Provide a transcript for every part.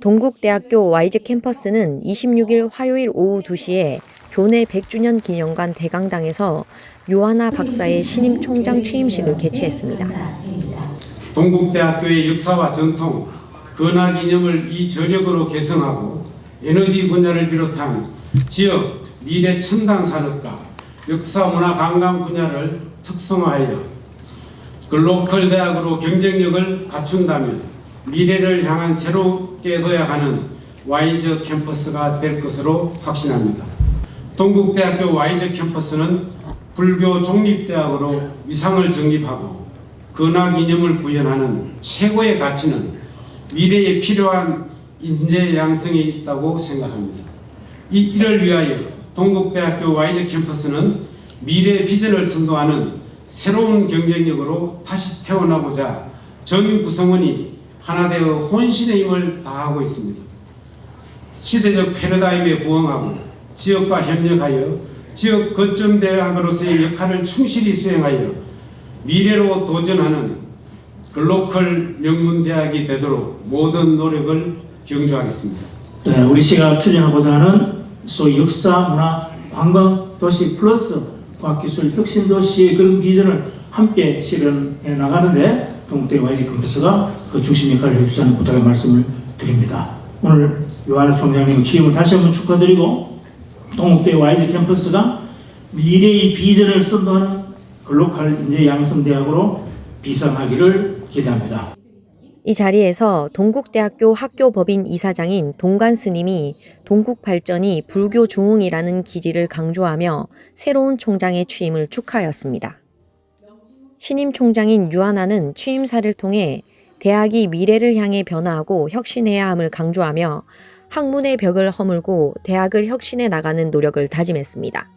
동국대학교 와이즈 캠퍼스는 26일 화요일 오후 2시에 교내 100주년 기념관 대강당에서 유하나 박사의 신임 총장 취임식을 개최했습니다. 동국대학교의 역사와 전통, 근화 기념을 이 저력으로 개성하고 에너지 분야를 비롯한 지역 미래 첨단 산업과 역사 문화 관광 분야를 특성화하여 글로컬 대학으로 경쟁력을 갖춘다면 미래를 향한 새롭게 도약하는 와이저 캠퍼스가 될 것으로 확신합니다. 동국대학교 와이저 캠퍼스는 불교 종립대학으로 위상을 정립하고 근학 이념을 구현하는 최고의 가치는 미래에 필요한 인재 양성에 있다고 생각합니다. 이, 이를 위하여 동국대학교 와이저 캠퍼스는 미래 비전을 선도하는 새로운 경쟁력으로 다시 태어나고자 전 구성원이 하나 되어 혼신의 힘을 다하고 있습니다. 시대적 패러다임에 부응하고 지역과 협력하여 지역 거점 대학으로서의 역할을 충실히 수행하여 미래로 도전하는 글로컬 명문 대학이 되도록 모든 노력을 경주하겠습니다. 네, 우리 시가 추진하고자 하는 소위 역사, 문화, 관광 도시 플러스 과학기술 혁신 도시의 그런 비전을 함께 실현해 나가는데 동대 YG 캠퍼스가 그 중심 역할을 해주자는 부탁의 말씀을 드립니다. 오늘 요한우 총장님 취임을 다시 한번 축하드리고 동국대 YG 캠퍼스가 미래의 비전을 선도하는 글로컬 인재 양성 대학으로 비상하기를 기대합니다. 이 자리에서 동국대학교 학교법인 이사장인 동관 스님이 동국 발전이 불교 중흥이라는 기지를 강조하며 새로운 총장의 취임을 축하하였습니다. 신임 총장인 유하나는 취임사를 통해 대학이 미래를 향해 변화하고 혁신해야 함을 강조하며 학문의 벽을 허물고 대학을 혁신해 나가는 노력을 다짐했습니다.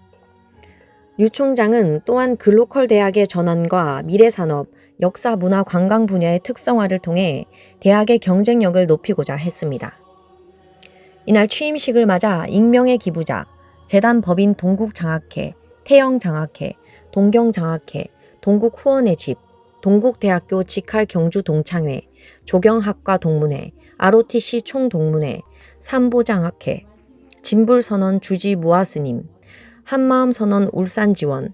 유 총장은 또한 글로컬 대학의 전환과 미래산업, 역사, 문화, 관광 분야의 특성화를 통해 대학의 경쟁력을 높이고자 했습니다. 이날 취임식을 맞아 익명의 기부자, 재단 법인 동국장학회, 태영장학회, 동경장학회, 동국 후원의 집, 동국대학교 직할 경주 동창회, 조경학과 동문회, ROTC 총동문회, 삼보장학회, 진불선언 주지 무아스님, 한마음선언 울산지원,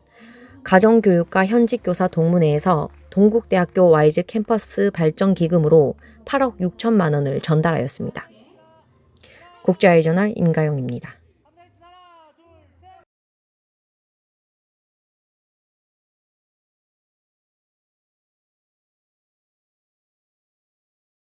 가정교육과 현직교사 동문회에서 동국대학교 와이즈 캠퍼스 발전 기금으로 8억 6천만 원을 전달하였습니다. 국제아이 저널 임가영입니다.